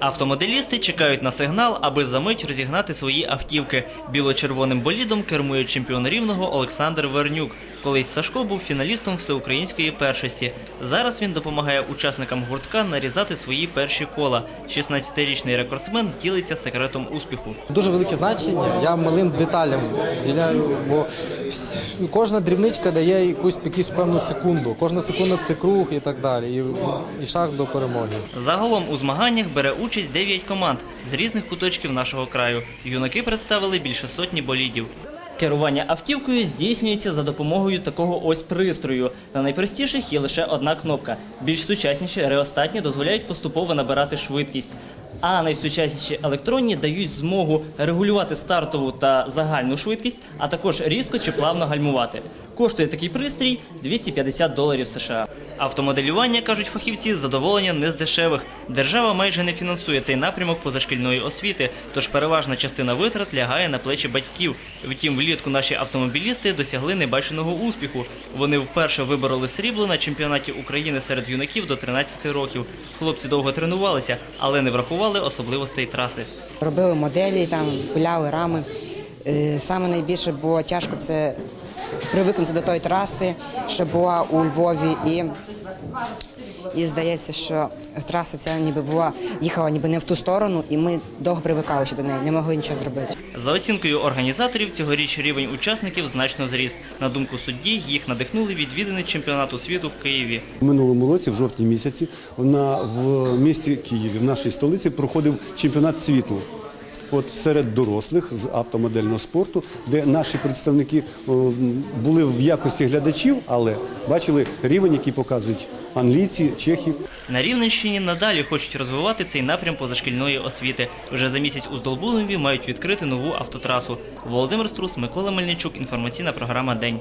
Автомоделісти чекають на сигнал, аби за мить розігнати свої автівки. Біло-червоним болідом кермує чемпіон рівного Олександр Вернюк. Колись Сашко був фіналістом всеукраїнської першості. Зараз він допомагає учасникам гуртка нарізати свої перші кола. 16-річний рекордсмен ділиться секретом успіху. Дуже велике значення. Я малим деталям діляю, бо кожна дрібничка дає якусь якусь певну секунду. Кожна секунда це круг і так далі. І, і шаг до перемоги. Загалом у змаганнях бере участь 9 команд з різних куточків нашого краю. Юнаки представили більше сотні болідів. Керування автівкою здійснюється за допомогою такого ось пристрою. На найпростіших є лише одна кнопка. Більш сучасніші реостатні дозволяють поступово набирати швидкість. А найсучасніші електронні дають змогу регулювати стартову та загальну швидкість, а також різко чи плавно гальмувати. Коштує такий пристрій 250 доларів США. Автомоделювання, кажуть фахівці, задоволення не з дешевих. Держава майже не фінансує цей напрямок позашкільної освіти, тож переважна частина витрат лягає на плечі батьків. Втім, влітку наші автомобілісти досягли небаченого успіху. Вони вперше вибороли срібло на чемпіонаті України серед юнаків до 13 років. Хлопці довго тренувалися, але не врахували особливостей траси. Робили моделі, там пиляли рами. Е, Саме найбільше було тяжко це привикнути до тої траси, що була у Львові, і, і здається, що траса ця ніби була їхала ніби не в ту сторону, і ми довго привикалися до неї, не могли нічого зробити. За оцінкою організаторів, цьогоріч рівень учасників значно зріс. На думку судді, їх надихнули відвідини чемпіонату світу в Києві. В минулому році, в жовтні місяці, на, в місті Києві, в нашій столиці, проходив чемпіонат світу. От серед дорослих з автомодельного спорту, де наші представники були в якості глядачів, але бачили рівень, який показують англійці, чехи. На Рівненщині надалі хочуть розвивати цей напрям позашкільної освіти. Вже за місяць у Здолбунові мають відкрити нову автотрасу. Володимир Струс, Микола Мельничук. Інформаційна програма День.